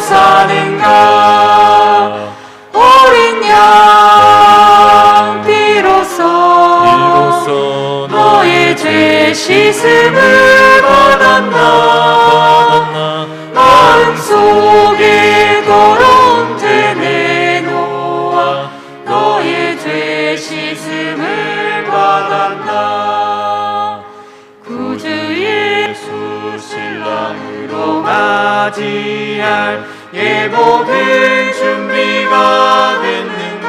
사는가? 어린 양 피로써 이로써 너의 죄 씻음을 받았나 마음속에 예복은 준비가 됐는가?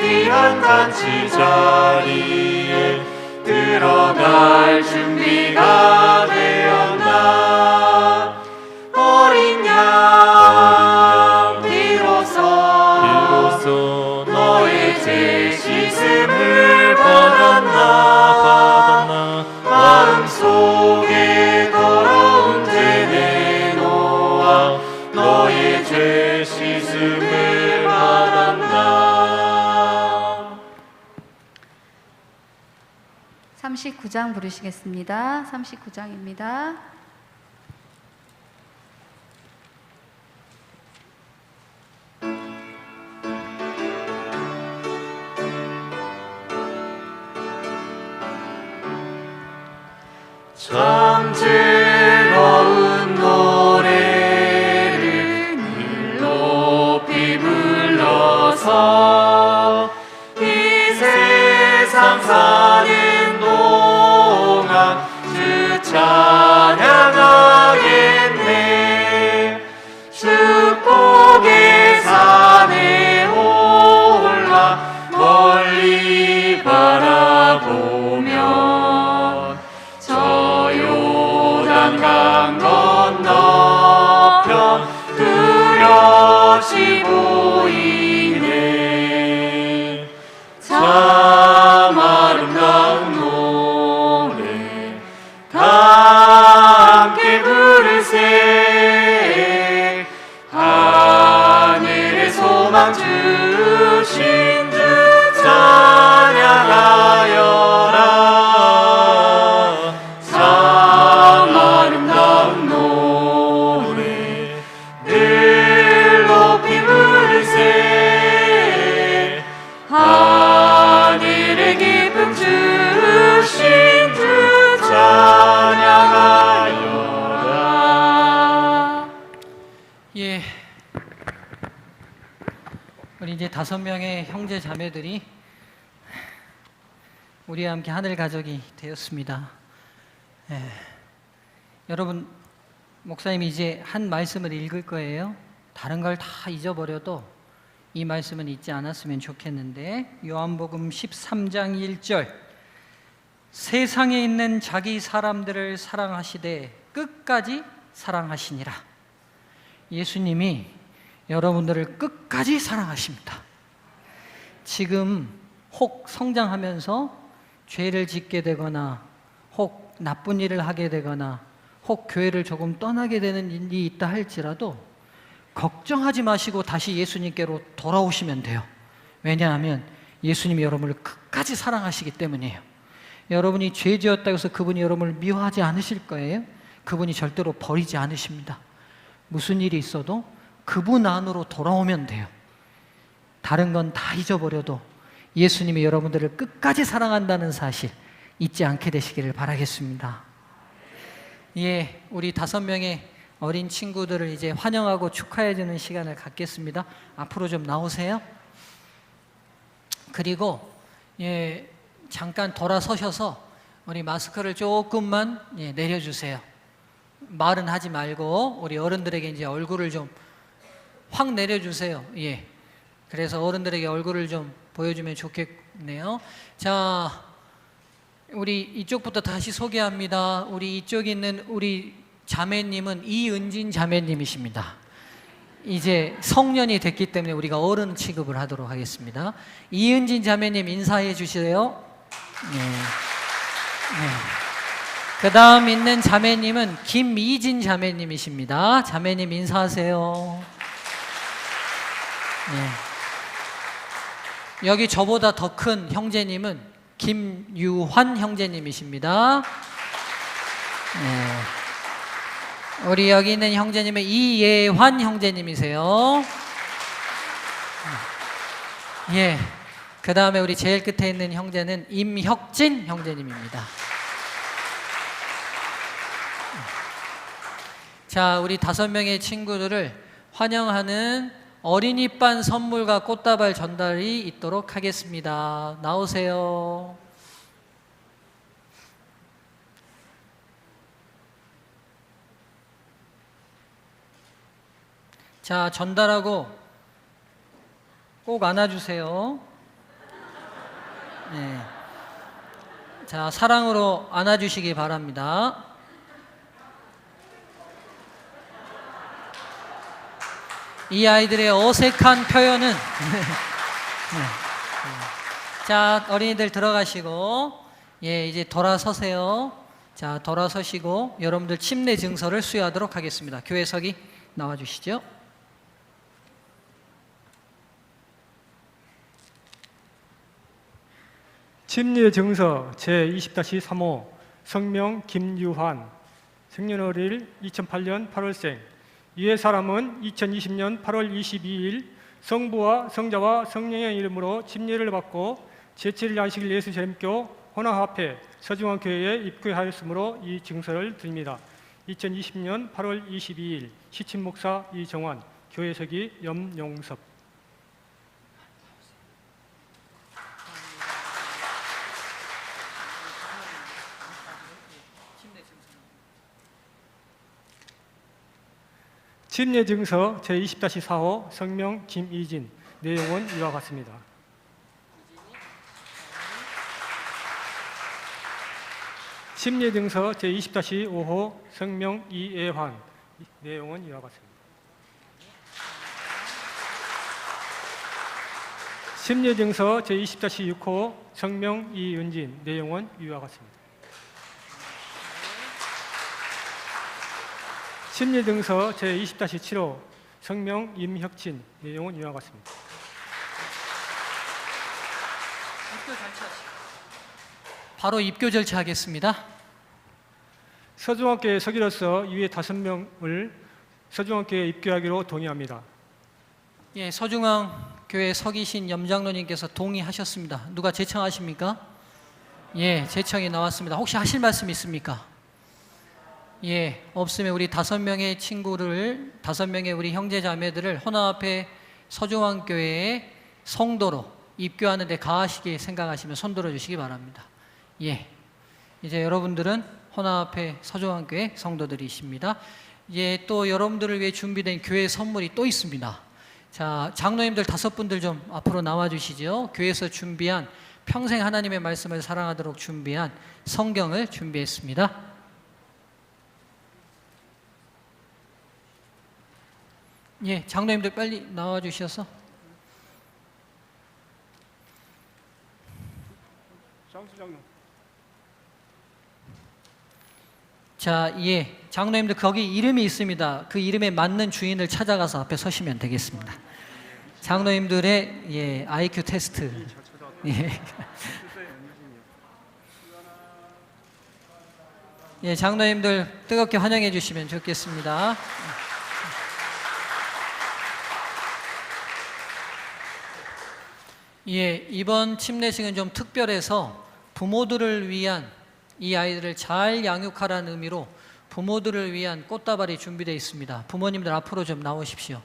귀한 잔치 자리 씻음을 받았나 39장 부르시겠습니다. 39장입니다. 주신 주 우리 이제 다섯 명의 형제 자매들이 우리와 함께 하늘 가족이 되었습니다. 예. 여러분 목사님이 이제 한 말씀을 읽을 거예요. 다른 걸 다 잊어버려도 이 말씀은 잊지 않았으면 좋겠는데 요한복음 13장 1절 세상에 있는 자기 사람들을 사랑하시되 끝까지 사랑하시니라. 예수님이 여러분들을 끝까지 사랑하십니다. 지금 혹 성장하면서 죄를 짓게 되거나 혹 나쁜 일을 하게 되거나 혹 교회를 조금 떠나게 되는 일이 있다 할지라도 걱정하지 마시고 다시 예수님께로 돌아오시면 돼요. 왜냐하면 예수님이 여러분을 끝까지 사랑하시기 때문이에요. 여러분이 죄 지었다고 해서 그분이 여러분을 미워하지 않으실 거예요. 그분이 절대로 버리지 않으십니다. 무슨 일이 있어도 그분 안으로 돌아오면 돼요. 다른 건 다 잊어버려도 예수님이 여러분들을 끝까지 사랑한다는 사실 잊지 않게 되시기를 바라겠습니다. 예, 우리 다섯 명의 어린 친구들을 이제 환영하고 축하해 주는 시간을 갖겠습니다. 앞으로 좀 나오세요. 그리고 예, 잠깐 돌아서셔서 우리 마스크를 조금만 예, 내려주세요. 말은 하지 말고 우리 어른들에게 이제 얼굴을 좀 확 내려주세요. 예. 그래서 어른들에게 얼굴을 좀 보여주면 좋겠네요. 자, 우리 이쪽부터 다시 소개합니다. 우리 이쪽에 있는 우리 자매님은 이은진 자매님이십니다. 이제 성년이 됐기 때문에 우리가 어른 취급을 하도록 하겠습니다. 이은진 자매님 인사해 주세요. 네. 네. 그 다음 있는 자매님은 김이진 자매님이십니다. 자매님 인사하세요. 네. 여기 저보다 더 큰 형제님은 김유환 형제님이십니다. 네. 우리 여기 있는 형제님은 이예환 형제님이세요. 예. 그 다음에 우리 제일 끝에 있는 형제는 임혁진 형제님입니다. 자, 우리 다섯 명의 친구들을 환영하는 어린이반 선물과 꽃다발 전달이 있도록 하겠습니다. 나오세요. 자, 전달하고 꼭 안아주세요. 네. 자, 사랑으로 안아주시기 바랍니다. 이 아이들의 어색한 표현은. 네. 자 어린이들 들어가시고. 예 이제 돌아서세요. 자 돌아서시고 여러분들 침례 증서를 수여하도록 하겠습니다. 교회석이 나와주시죠. 침례 증서 제 20-3호 성명 김유환. 생년월일 2008년 8월생 이의 사람은 2020년 8월 22일 성부와 성자와 성령의 이름으로 침례를 받고 제7일 안식일 예수 재림교 혼합합회 서중원 교회에 입교하였으므로 이 증서를 드립니다. 2020년 8월 22일 시친 목사 이정환 교회석이 염용섭 침례 증서 제20-4호 성명 김이진 내용은 이와 같습니다. 침례 증서 제20-5호 성명 이애환 내용은 이와 같습니다. 침례 증서 제20-6호 성명 이은진 내용은 이와 같습니다. 심리 등서 제20-7호 성명 임혁진 내용은 이와 같습니다. 바로 입교 절차하겠습니다. 서중학교의 서기로서 이외 다섯 명을 서중학교에 입교하기로 동의합니다. 예 서중앙 교회 서기신 염장로님께서 동의하셨습니다. 누가 제청하십니까? 예 제청이 나왔습니다. 혹시 하실 말씀 있습니까 예, 없으면 우리 다섯 명의 친구를 다섯 명의 우리 형제 자매들을 혼합회 서중왕교회의 성도로 입교하는 데 가하시게 생각하시면 손 들어 주시기 바랍니다. 예. 이제 여러분들은 혼합회 서중왕교회 성도들이십니다. 예, 또 여러분들을 위해 준비된 교회 선물이 또 있습니다. 자, 장로님들 다섯 분들 좀 앞으로 나와 주시죠. 교회에서 준비한 평생 하나님의 말씀을 사랑하도록 준비한 성경을 준비했습니다. 예, 장로님들 빨리 나와 주셔서. 자, 예, 장로님들 거기 이름이 있습니다. 그 이름에 맞는 주인을 찾아가서 앞에 서시면 되겠습니다. 장로님들의 예, IQ 테스트. 예. 예, 장로님들 뜨겁게 환영해 주시면 좋겠습니다. 예, 이번 침례식은 좀 특별해서 부모들을 위한 이 아이들을 잘 양육하라는 의미로 부모들을 위한 꽃다발이 준비되어 있습니다. 부모님들 앞으로 좀 나오십시오.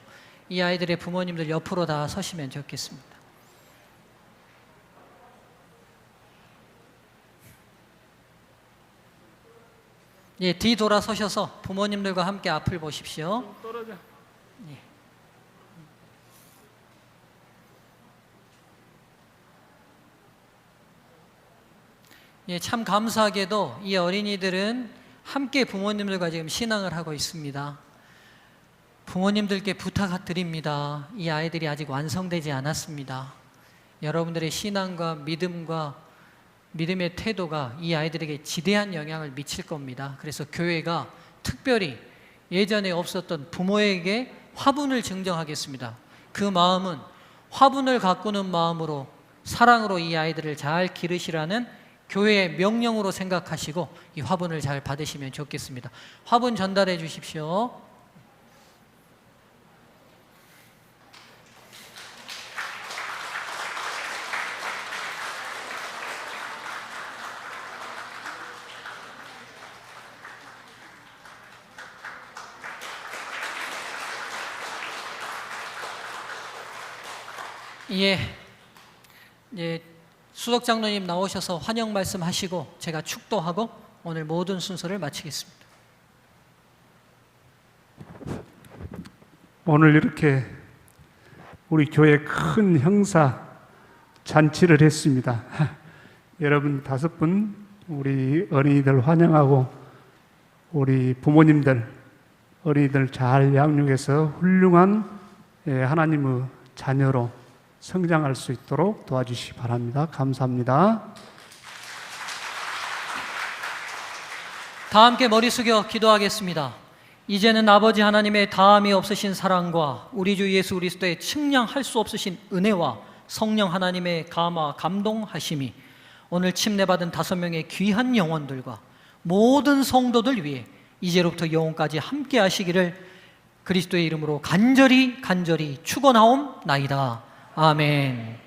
이 아이들의 부모님들 옆으로 다 서시면 좋겠습니다. 예, 뒤 돌아서셔서 부모님들과 함께 앞을 보십시오. 예, 참 감사하게도 이 어린이들은 함께 부모님들과 지금 신앙을 하고 있습니다. 부모님들께 부탁드립니다. 이 아이들이 아직 완성되지 않았습니다. 여러분들의 신앙과 믿음과 믿음의 태도가 이 아이들에게 지대한 영향을 미칠 겁니다. 그래서 교회가 특별히 예전에 없었던 부모에게 화분을 증정하겠습니다. 그 마음은 화분을 가꾸는 마음으로 사랑으로 이 아이들을 잘 기르시라는 교회의 명령으로 생각하시고 이 화분을 잘 받으시면 좋겠습니다. 화분 전달해 주십시오. 예, 예, 수석 장로님 나오셔서 환영 말씀하시고 제가 축도하고 오늘 모든 순서를 마치겠습니다. 오늘 이렇게 우리 교회 큰 형사 잔치를 했습니다. 여러분 다섯 분 우리 어린이들 환영하고 우리 부모님들 어린이들 잘 양육해서 훌륭한 예, 하나님의 자녀로 성장할 수 있도록 도와주시기 바랍니다. 감사합니다. 다 함께 머리 숙여 기도하겠습니다. 이제는 아버지 하나님의 다함이 없으신 사랑과 우리 주 예수 그리스도의 측량할 수 없으신 은혜와 성령 하나님의 감화 감동하심이 오늘 침례받은 다섯 명의 귀한 영혼들과 모든 성도들 위해 이제로부터 영원까지 함께 하시기를 그리스도의 이름으로 간절히 간절히 축원하옵나이다. 아멘.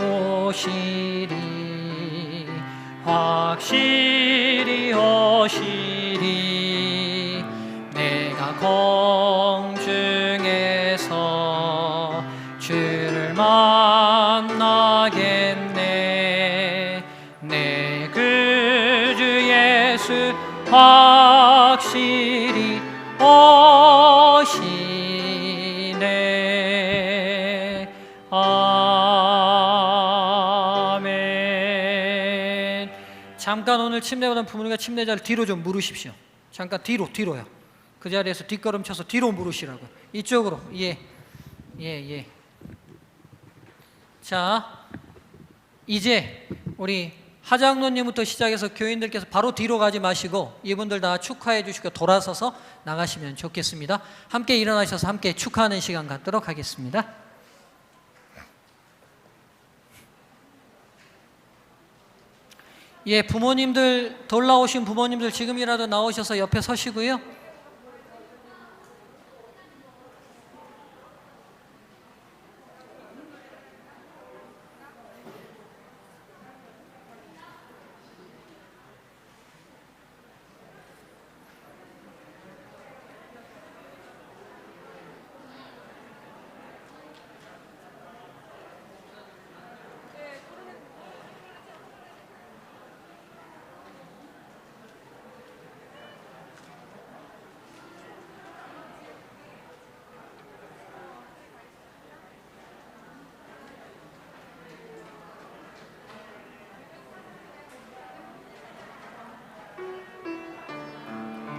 오시리 확실히 오시리 내가 공중에서 주를 만 오늘 침례받은 부모님과 침례자를 뒤로 좀 물으십시오. 잠깐 뒤로 뒤로요. 그 자리에서 뒷걸음 쳐서 뒤로 물으시라고 이쪽으로. 예 예 예. 자 이제 우리 하장로님부터 시작해서 교인들께서 바로 뒤로 가지 마시고 이분들 다 축하해 주시고 돌아서서 나가시면 좋겠습니다. 함께 일어나셔서 함께 축하하는 시간 갖도록 하겠습니다. 예, 부모님들 돌아오신 부모님들 지금이라도 나오셔서 옆에 서시고요.